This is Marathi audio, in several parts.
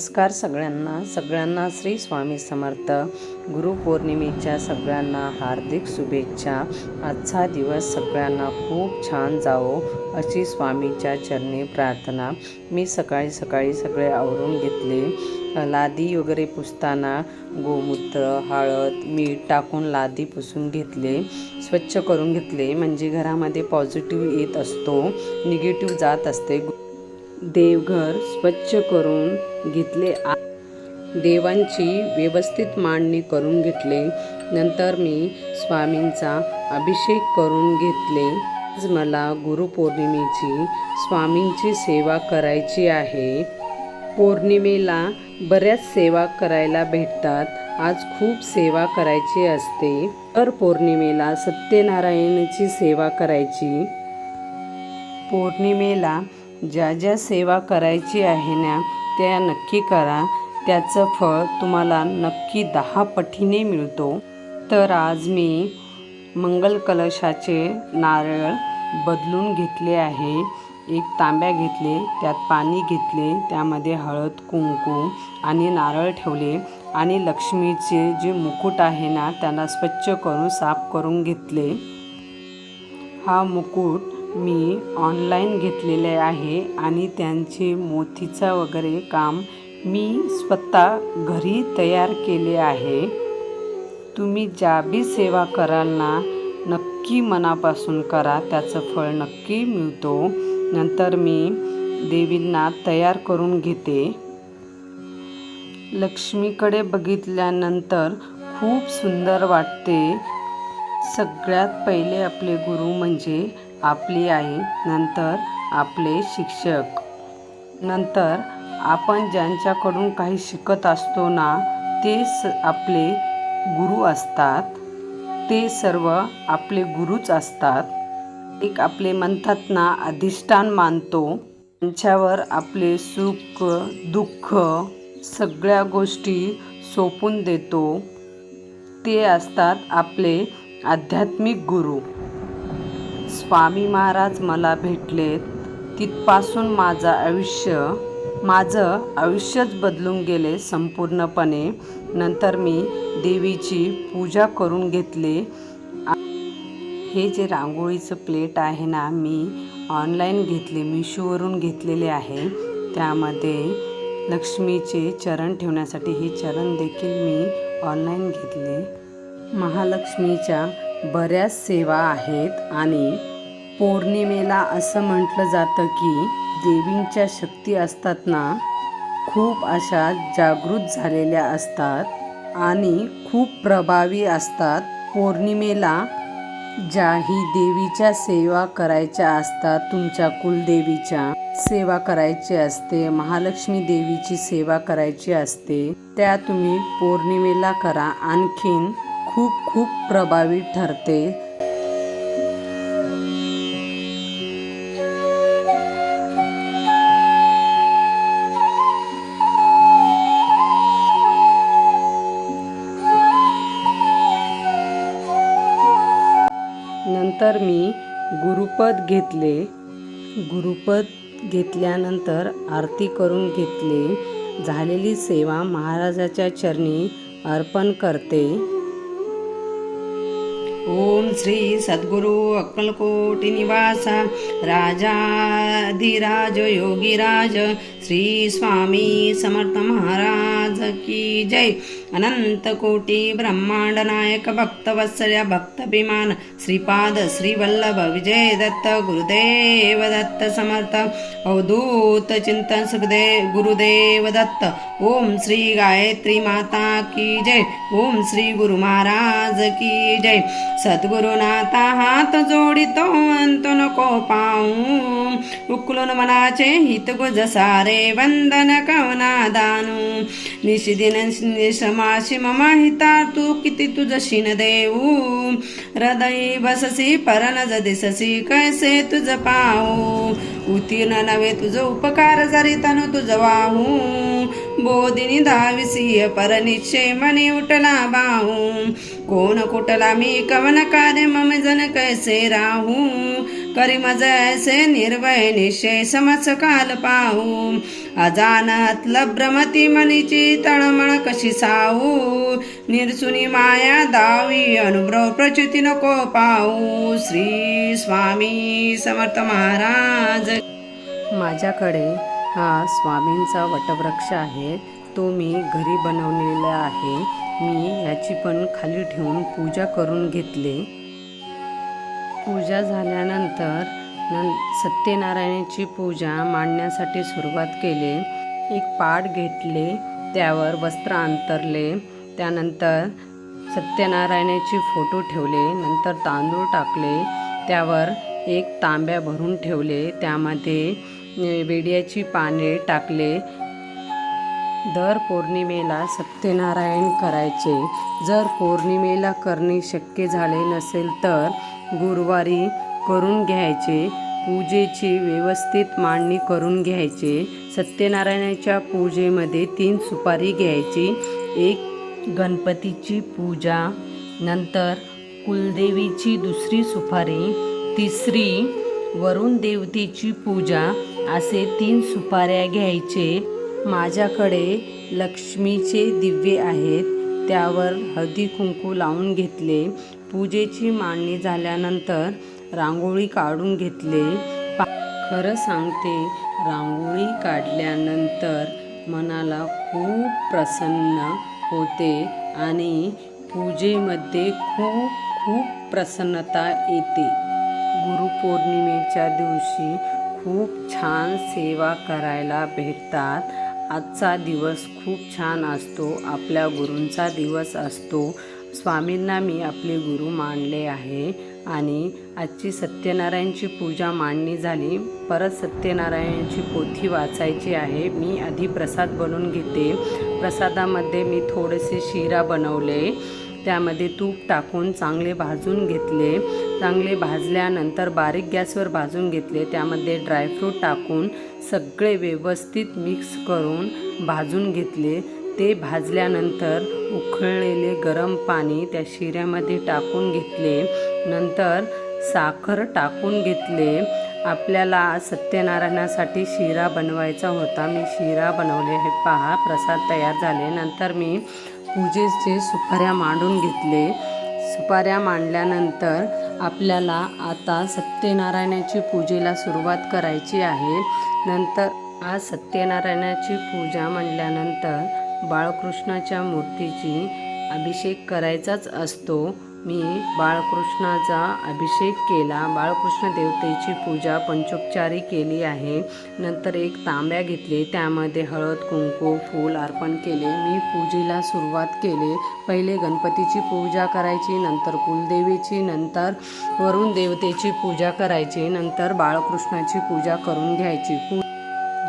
नमस्कार सगळ्यांना. सगळ्यांना श्री स्वामी समर्थ. गुरुपौर्णिमेच्या सगळ्यांना हार्दिक शुभेच्छा. आजचा दिवस सगळ्यांना खूप छान जावो अशी स्वामीच्या चरणी प्रार्थना मी सकाळी सकाळी सगळे आवरून घेतले. लादी वगैरे पुसताना गोमूत्र हळद मीठ टाकून लादी पुसून घेतले. स्वच्छ करून घेतले. म्हणजे घरामध्ये पॉझिटिव्ह येत असतो निगेटिव्ह जात असते. देवघर स्वच्छ करून घेतले आ- देवांची व्यवस्थित मांडणी करून घेतले. नंतर मी स्वामींचा अभिषेक करून घेतले. आज मला गुरुपौर्णिमेची स्वामींची सेवा करायची आहे. पौर्णिमेला बऱ्याच सेवा करायला भेटतात. आज खूप सेवा करायची असते. तर पौर्णिमेला सत्यनारायणाची सेवा करायची. पौर्णिमेला ज्या ज्या सेवा करायची आहे ना त्या नक्की करा. त्याचं फळ तुम्हाला नक्की दहा पटीने मिळतो. तर आज मी मंगल कलशाचे नारळ बदलून घेतले आहे. एक तांब्या घेतले त्यात पाणी घेतले त्यामध्ये हळद कुंकू आणि नारळ ठेवले आणि लक्ष्मीचे जे मुकुट आहे ना त्यांना स्वच्छ करून साफ करून घेतले. हा मुकुट मी ऑनलाईन घेतलेले आहे आणि त्यांचे मोतीचा वगैरे काम मी स्वतः घरी तयार केले आहे. तुम्ही ज्या बी सेवा कराल ना नक्की मनापासून करा त्याचं फळ नक्की मिळतो. नंतर मी देवींना तयार करून घेते. लक्ष्मीकडे बघितल्यानंतर खूप सुंदर वाटते. सगळ्यात पहिले आपले गुरु म्हणजे आपली आई नंतर आपले शिक्षक. नंतर आपण ज्यांच्याकडून काही शिकत असतो ना ते स आपले गुरु असतात. ते सर्व आपले गुरुच असतात. एक आपले म्हणतात ना अधिष्ठान मानतो. त्यांच्यावर आपले सुख दुःख सगळ्या गोष्टी सोपून देतो. ते असतात आपले आध्यात्मिक गुरु. स्वामी महाराज मला भेटलेत. तिथपासून माझं आयुष्य माझं आयुष्यच बदलून गेले संपूर्णपणे. नंतर मी देवीची पूजा करून घेतले. हे जे रांगोळीचं प्लेट आहे ना मी ऑनलाईन घेतले मिशोवरून घेतलेले आहे. त्यामध्ये लक्ष्मीचे चरण ठेवण्यासाठी हे चरण देखील मी ऑनलाईन घेतले. महालक्ष्मीच्या बऱ्याच सेवा आहेत आणि पौर्णिमेला असं म्हटलं जातं की देवींच्या शक्ती असतात ना खूप अशा जागृत झालेल्या असतात आणि खूप प्रभावी असतात. पौर्णिमेला ज्याही देवीच्या सेवा करायच्या असतात तुमच्या कुलदेवीच्या सेवा करायची असते महालक्ष्मी देवीची सेवा करायची असते त्या तुम्ही पौर्णिमेला करा. आणखीन खूप खूप प्रभावी ठरते. नंतर मी गुरुपद घेतले. गुरुपद घेतल्यानंतर आरती करून घेतले. झालेली सेवा महाराजाच्या चरणी अर्पण करते. ओम श्री सद्गुरु अक्कलकोटि निवासा राजाधिराज योगीराज श्री स्वामी समर्थ महाराज की जय। अनंत ब्रह्माण्डनायक ब्रह्मांड नायक भक्तवत्सल्या भक्तभिमान श्रीपाद श्रीवल्लभ विजय दत्त गुरुदेव दत्त समर्थ अवधूत चिंतन सुखदेव गुरुदेव दत्त ओम श्री गायत्री माता की जय। ओम श्री गुरु महाराज की जय। सद्गुरुनाथा हात जोडितो अंतो नको पाऊ। उकलून मनाचे हित गुज सारे वंदन कवना दानू निशिदिन श्रमाशी मम हिता तू किती तुझ शिन देऊ हृदय बससी परनज दिससी कैसे तुझ पाऊ उत्तीर्ण नव्हे तुझ उपकार जरी तनु तुझ वाहू बोधिनी धाविसीय परनिश्चय मनी उठला बाहू कोण कुटला मी कवन कार्य मम जन कैसे राहू करी मज ऐसे निर्भय निश्चय समस काल पाहू अजानातल भ्रमती मनीची तळमळ कशी साऊ निरसुनी माया दावी अनुभव प्रचिती नको पाहू. श्री स्वामी समर्थ महाराज. माझ्याकडे हा स्वामींचा वटवृक्ष आहे. तो मी घरी बनवलेला आहे. मी याची पण खाली ठेवून पूजा करून घेतले. पूजा झाल्यानंतर नं सत्यनारायणाची पूजा मांडण्यासाठी सुरुवात केली. एक पाट घेतले त्यावर वस्त्र अंतरले त्यानंतर सत्यनारायणाचे फोटो ठेवले नंतर तांदूळ टाकले त्यावर एक तांब्या भरून ठेवले त्यामध्ये वेड्याची पाने टाकले दर पौर्णिमेला सत्यनारायण करायचे. जर पौर्णिमेला करणे शक्य झाले नसेल तर गुरुवारी करून घ्यायचे. पूजेची व्यवस्थित मांडणी करून घ्यायचे. सत्यनारायणाच्या पूजेमध्ये तीन सुपारी घ्यायची. एक गणपतीची पूजा नंतर कुलदेवीची दुसरी सुपारी तिसरी वरुण देवतेची पूजा असे तीन सुपाऱ्या घ्यायचे. माझ्याकडे लक्ष्मीचे दिव्ये आहेत त्यावर हळदी कुंकू लावून घेतले. पूजेची मांडणी झाल्यानंतर रांगोळी काढून घेतले. पा खरं सांगते रांगोळी काढल्यानंतर मनाला खूप प्रसन्न होते आणि पूजेमध्ये खूप खूप प्रसन्नता येते. गुरुपौर्णिमेच्या दिवशी खूप छान सेवा करायला भेटतात. आजचा दिवस खूप छान असतो आपल्या गुरूंचा दिवस असतो. स्वामींना मी आपले गुरु मानले आहे आणि आजची सत्यनारायणची पूजा मांडणी झाली. परत सत्यनारायणाची पोथी वाचायची आहे. मी आधी प्रसाद बनवून घेते. प्रसादामध्ये मी थोडेसे शिरा बनवले. त्यामध्ये तूप टाकून चांगले भाजून घेतले. चांगले भाजल्यानंतर बारीक गॅसवर भाजून घेतले. त्यामध्ये ड्रायफ्रूट टाकून सगळे व्यवस्थित मिक्स करून भाजून घेतले. ते भाजल्यानंतर उकळलेले गरम पाणी त्या शिऱ्यामध्ये टाकून घेतले. नंतर साखर टाकून घेतले. आपल्याला सत्यनारायणासाठी शिरा बनवायचा होता. मी शिरा बनवले. हे पहा प्रसाद तयार झाले. नंतर मी पूजेचे सुपाऱ्या मांडून घेतले. सुपाऱ्या मांडल्यानंतर आपल्याला आता सत्यनारायणाची पूजेला सुरुवात करायची आहे. नंतर आज सत्यनारायणाची पूजा म्हणल्यानंतर बाळकृष्णाच्या मूर्तीची अभिषेक करायचाच असतो. मी बाळकृष्णाचा अभिषेक केला. बाळकृष्ण देवतेची पूजा पंचोपचारी केली आहे. नंतर एक तांब्या घेतली. त्यामध्ये हळद कुंकू फूल अर्पण केले. मी पूजेला सुरुवात केली. पहिले गणपतीची पूजा करायची नंतर कुलदेवीची नंतर वरुण देवतेची पूजा करायची नंतर बाळकृष्णाची पूजा करून घ्यायची. पू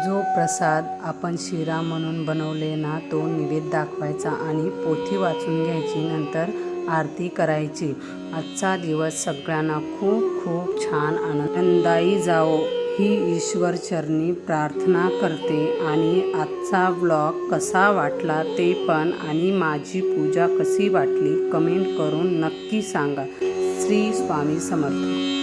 जो प्रसाद आपण शिरा म्हणून बनवले ना तो निवेद दाखवायचा आणि पोथी वाचून घ्यायची. नंतर आरती करायची. आजचा दिवस सगळ्यांना खूप खूप छान आनंददायी जावो. ही ईश्वर चरणी प्रार्थना करते. आणि आजचा ब्लॉग कसा वाटला ते पण आणि माझी पूजा कशी वाटली कमेंट करून नक्की सांगा. श्री स्वामी समर्थ.